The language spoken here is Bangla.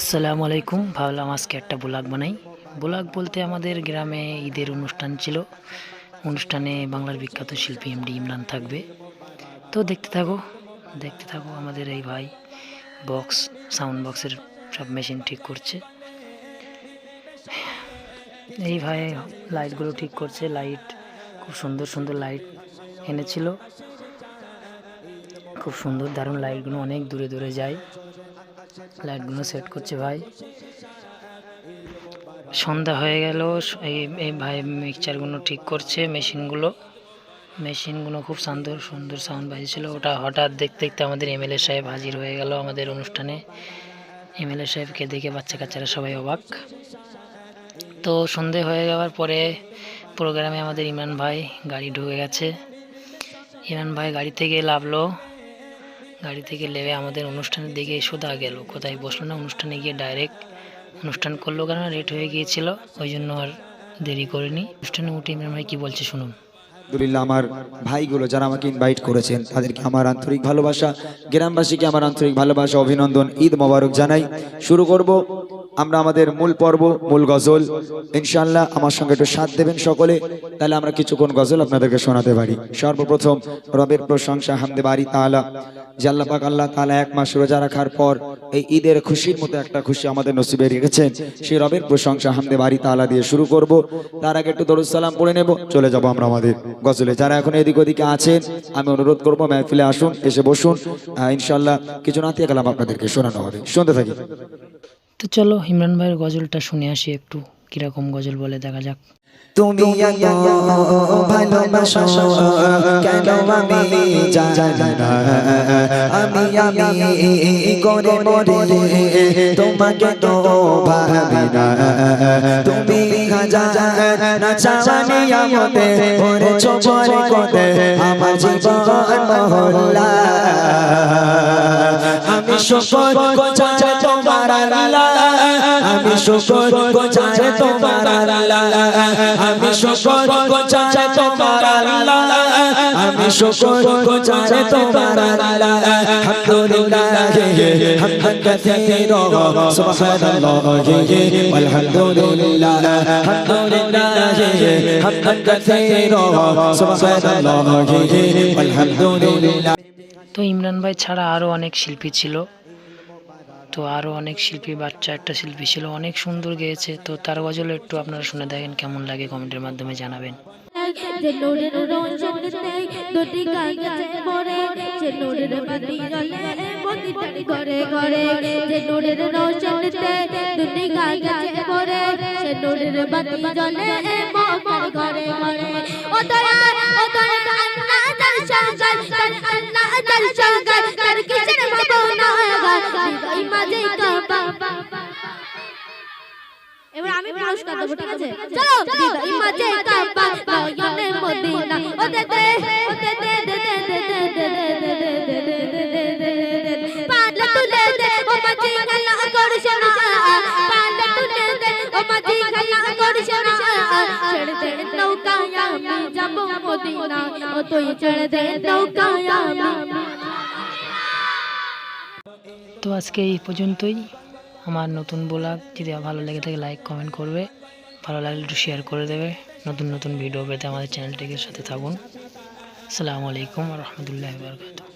আসসালামু আলাইকুম। ভাবলাম আজকে একটা ব্লগ বানাই। ব্লগ বলতে আমাদের গ্রামে ঈদের অনুষ্ঠান ছিল। অনুষ্ঠানে বাংলার বিখ্যাত শিল্পী এমডি ইমরান থাকবে। তো দেখতে থাকো দেখতে থাকো আমাদের এই ভাই বক্স, সাউন্ড বক্সের সব মেশিন ঠিক করছে। এই ভাই লাইটগুলো ঠিক করছে, লাইট, খুব সুন্দর সুন্দর লাইট এনেছিল। খুব সুন্দর দারুণ লাইটগুলো অনেক দূরে দূরে যায়। লাইটগুলো সেট করছে ভাই। সন্ধ্যা হয়ে গেল, এই এই ভাই মিক্সচারগুলো ঠিক করছে মেশিনগুলো মেশিনগুলো খুব সুন্দর সুন্দর সাউন্ড বাজছিল ওটা হঠাৎ দেখতে দেখতে আমাদের এমএলএ সাহেব হাজির হয়ে গেল আমাদের অনুষ্ঠানে। এমএলএ সাহেবকে দেখে বাচ্চা কাচ্চারা সবাই অবাক। তো সন্ধে হয়ে যাওয়ার পরে প্রোগ্রামে আমাদের ইমরান ভাই গাড়ি ঢুকে গেছে। ইমরান ভাই গাড়ি থেকে নামলো গাড়ি থেকে নেমে আমাদের অনুষ্ঠানের দিকে সোদা গেল। কোথায় বসল না? অনুষ্ঠানে গিয়ে ডাইরেক্ট অনুষ্ঠান করল কেন? রেট হয়ে গিয়েছিল, ওই জন্য আর দেরি করিনি। অনুষ্ঠানে উঠে ইমরান ভাই কী বলছে শুনুন। আলহামদুলিল্লাহ, আমার ভাইগুলো যারা আমাকে ইনভাইট করেছেন, তাদেরকে আমার আন্তরিক ভালোবাসা, গ্রামবাসীকে আমার আন্তরিক ভালোবাসা, অভিনন্দন, ঈদ মোবারক জানাই। শুরু করব আমরা আমাদের মূল পর্ব মূল গজল। ইনশাল্লাহ আমার সঙ্গে একটু সাথ দেবেন সকলে। তাহলে আমরা কিছুক্ষণ গজল আপনাদেরকে শোনাতে পারি। সর্বপ্রথম রবের প্রশংসা হামদে বাড়ি তাআলা যে আল্লাহ তাআলা এক মাস রোজা রাখার পর এই ঈদের খুশির মতো একটা খুশি আমাদের নসিবে রেখেছেন। সেই রবের প্রশংসা হামদে বাড়ি তাআলা দিয়ে শুরু করব। তার আগে একটু দরুদ সালাম পড়ে নেব। চলে যাব আমরা আমাদের গজলে। যারা এখন এদিক ওদিকে আছেন আমি অনুরোধ করব মেহফিলে আসুন এসে বসুন। আহ, ইনশাআল্লাহ কিছু নাতিয়া কালাম আপনাদেরকে শোনানো হবে। শুনতে থাকি। তো চলো ইমরান ভাইয়ের গজলটা শুনে আসি একটু, কীরকম গজল বলে, দেখা যাক। তুমি আমি আমি করে মরে, তোমাকে তো ভাবি না। তুমি আমার জীবন শুকর গোছায় তোমার আল্লাহ। আমি শুকর গোছায় তোমার আল্লাহ। আমি শুকর গোছায় তোমার আল্লাহ। আমি শুকর গোছায় তোমার আল্লাহ। আলহামদুলিল্লাহ হামদান কাসীরা সুবহানাল্লাহ, আলহামদুলিল্লাহ। আলহামদুলিল্লাহ হামদান কাসীরা সুবহানাল্লাহ, আলহামদুলিল্লাহ। তো ইমরান ভাই ছাড়া আরও অনেক শিল্পী ছিল। তো আরও অনেক শিল্পী, বাচ্চা একটা শিল্পী ছিল, অনেক সুন্দর গেয়েছে। তো তার গজল একটু আপনারা শুনে দেখেন কেমন লাগে কমেন্টের মাধ্যমে জানাবেন। ঘরে ঘরে ঘরে ঘরে। কাল সকাল কার কিচেন হব না গাল বিদায় মাঝে কাবা এবার আমি পুরস্কার দেবো ঠিক আছে? চলো বিদায় মাঝে তো আজকে এই পর্যন্তই। আমার নতুন ব্লগ, যদি ভালো লেগে থাকে লাইক কমেন্ট করবে। ভালো লাগলে একটু শেয়ার করে দেবে। নতুন নতুন ভিডিও পেতে আমাদের চ্যানেলটিকে সাথে থাকুন। আসসালামু আলাইকুম রহমতুল্লাহ বরকাত